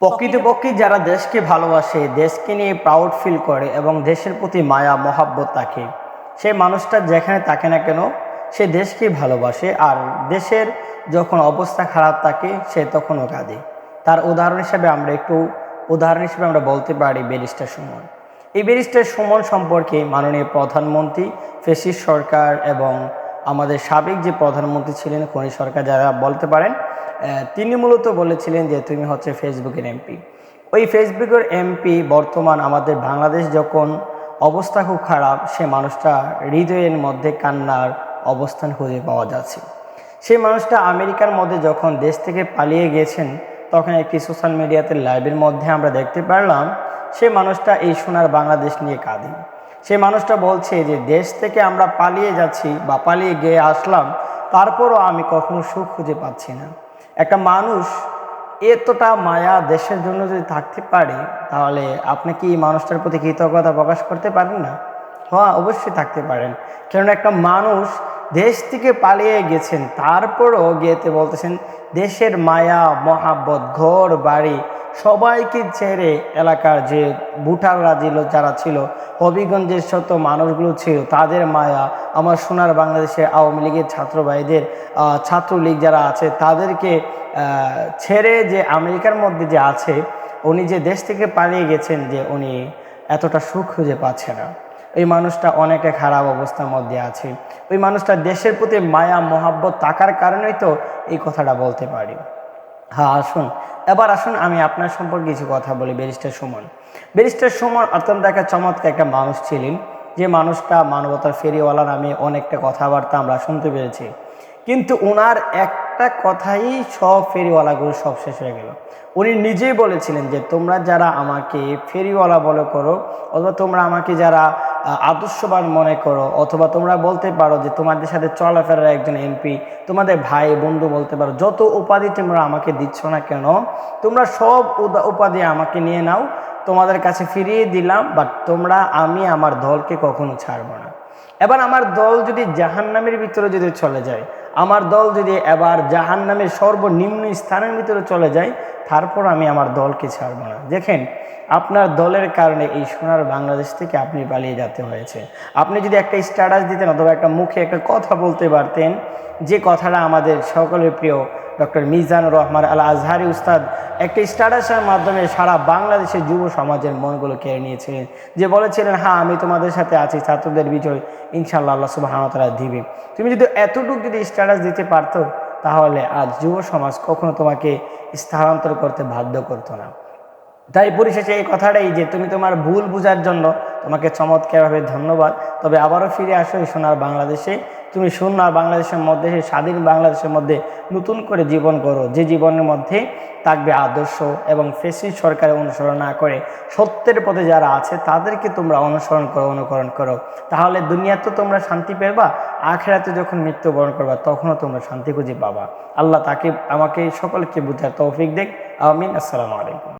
প্রকৃতপক্ষে যারা দেশকে ভালোবাসে, দেশকে নিয়ে প্রাউড ফিল করে এবং দেশের প্রতি মায়া, মহাব্বত থাকে সেই মানুষটা যেখানে থাকে না কেন, সে দেশকে ভালোবাসে আর দেশের যখন অবস্থা খারাপ থাকে, সে তখনও কাঁদে। তার উদাহরণ হিসেবে আমরা একটু, উদাহরণ হিসেবে আমরা বলতে পারি ব্যারিস্টার সুমন। এই ব্যারিস্টার সুমন সম্পর্কে মাননীয় প্রধানমন্ত্রী, ফেসিস সরকার এবং আমাদের সাবেক যে প্রধানমন্ত্রী ছিলেন, খনি সরকার, যারা বলতে পারেন তিনি মূলত বলেছিলেন যে তুমি হচ্ছে ফেসবুকের এমপি ওই ফেসবুকের এমপি বর্তমান আমাদের বাংলাদেশ যখন অবস্থা খুব খারাপ, সে মানুষটা হৃদয়ের মধ্যে কান্নার অবস্থান খুঁজে পাওয়া যাচ্ছে। সেই মানুষটা আমেরিকার মধ্যে যখন দেশ থেকে পালিয়ে গেছেন, তখন একটি সোশ্যাল মিডিয়াতে লাইভের মধ্যে আমরা দেখতে পারলাম, সে মানুষটা এই সোনার বাংলাদেশ নিয়ে কাঁদে। সে মানুষটা বলছে যে, দেশ থেকে আমরা পালিয়ে যাচ্ছি বা পালিয়ে গিয়ে আসলাম, তারপরও আমি কখনো সুখ খুঁজে পাচ্ছি না। একটা মানুষ এতটা মায়া দেশের জন্য যদি থাকতে পারে, তাহলে আপনি কি মানুষটার প্রতি কৃতজ্ঞতা প্রকাশ করতে পারেন না? হ্যাঁ অবশ্যই থাকতে পারেন। কেননা একটা মানুষ দেশ থেকে পালিয়ে গেছেন, তারপরও গিয়েতে বলতেছেন, দেশের মায়া, মহাব্বত, ঘর বাড়ি সবাইকে ছেড়ে এলাকার যে ভুটাররা ছিল যারা ছিল, হবিগঞ্জের শত মানুষগুলো ছিল, তাদের মায়া আমার সোনার বাংলাদেশে আওয়ামী লীগের ছাত্র ভাইদের ছাত্রলীগ যারা আছে, তাদেরকে ছেড়ে যে আমেরিকার মধ্যে যে আছে, উনি যে দেশ থেকে পালিয়ে গেছেন যে উনি এতটা সুখ খুঁজে পাচ্ছে না। ওই মানুষটা অনেকে খারাপ অবস্থার মধ্যে আছে। ওই মানুষটা দেশের প্রতি মায়া, মহাব্বত থাকার কারণেই তো এই কথাটা বলতে পারি। হ্যাঁ আসুন। এবার আসুন, আমি আপনার সম্পর্কে কিছু কথা বলি, ব্যারিস্টার সুমন। ব্যারিস্টার সুমন অত্যন্ত একটা চমৎকার একটা মানুষ ছিলেন। যে মানুষটা মানবতার ফেরিওয়ালা নামে অনেকটা কথাবার্তা আমরা শুনতে পেরেছি। কিন্তু ওনার একটা কথাই সব ফেরিওয়ালাগুলো সব শেষ হয়ে গেল। উনি নিজেই বলেছিলেন যে, তোমরা যারা আমাকে ফেরিওয়ালা বলে করো, অথবা তোমরা আমাকে যারা আদর্শবান মনে করো, অথবা তোমরা বলতে পারো যে তোমাদের সাথে চলাফেরার একজন এমপি তোমাদের ভাই, বন্ধু বলতে পারো, যত উপাধি তোমরা আমাকে দিচ্ছ না কেন, তোমরা সব উপাধি আমাকে নিয়ে নাও, তোমাদের কাছে ফিরিয়ে দিলাম বাট তোমরা, আমি আমার দলকে কখনো ছাড়বো না। এবার আমার দল যদি জাহান্নামের ভিতরে যদি চলে যায় আমার দল যদি এবার জাহান জাহান্নামের সর্বনিম্ন স্থানের ভিতরে চলে যায়, তারপর আমি আমার দলকে ছাড়বো না। দেখেন, আপনার দলের কারণে এই সোনার বাংলাদেশ থেকে আপনি পালিয়ে যেতে হয়েছে। আপনি যদি একটা স্ট্যাটাস দিতেন অথবা একটা মুখে একটা কথা বলতে পারতেন, যে কথাটা আমাদের সকলের প্রিয় ডক্টর মিজান রহমান আল আজহারি উস্তাদ একটি স্ট্যাটাসের মাধ্যমে সারা বাংলাদেশের যুব সমাজের মনগুলো কেড়ে নিয়েছিলেন যে বলেছিলেন হ্যাঁ আমি তোমাদের সাথে আছি, ছাত্রদের বিজয় ইনশাল্লাহ আল্লাহ সুবাহতারা দিবে। তুমি যদি এতটুকু যদি স্ট্যাটাস দিতে পারতো, তাহলে আজ যুব সমাজ কখনো তোমাকে স্থানান্তর করতে বাধ্য করতো না। তাই পরিশেষে এই কথাটাই যে তুমি তোমার ভুল বোঝার জন্য তোমাকে চমৎকারভাবে ধন্যবাদ। তবে আবারও ফিরে আসো এই সোনার বাংলাদেশে। তুমি সোনার বাংলাদেশের মধ্যে, সেই স্বাধীন বাংলাদেশের মধ্যে নতুন করে জীবন করো যে জীবনের মধ্যে থাকবে আদর্শ এবং ফেসি সরকারের অনুসরণ না করে সত্যের পথে যারা আছে, তাদেরকে তোমরা অনুসরণ করো, অনুকরণ করো। তাহলে দুনিয়াতে তোমরা শান্তি পেবা, আখেরাতে যখন মৃত্যুবরণ করবা, তখনও তোমরা শান্তি খুঁজে পাবা। আল্লাহ তাকে, আমাকে সকলকে বুঝার তৌফিক দেখ। আমিন। আসসালামু আলাইকুম।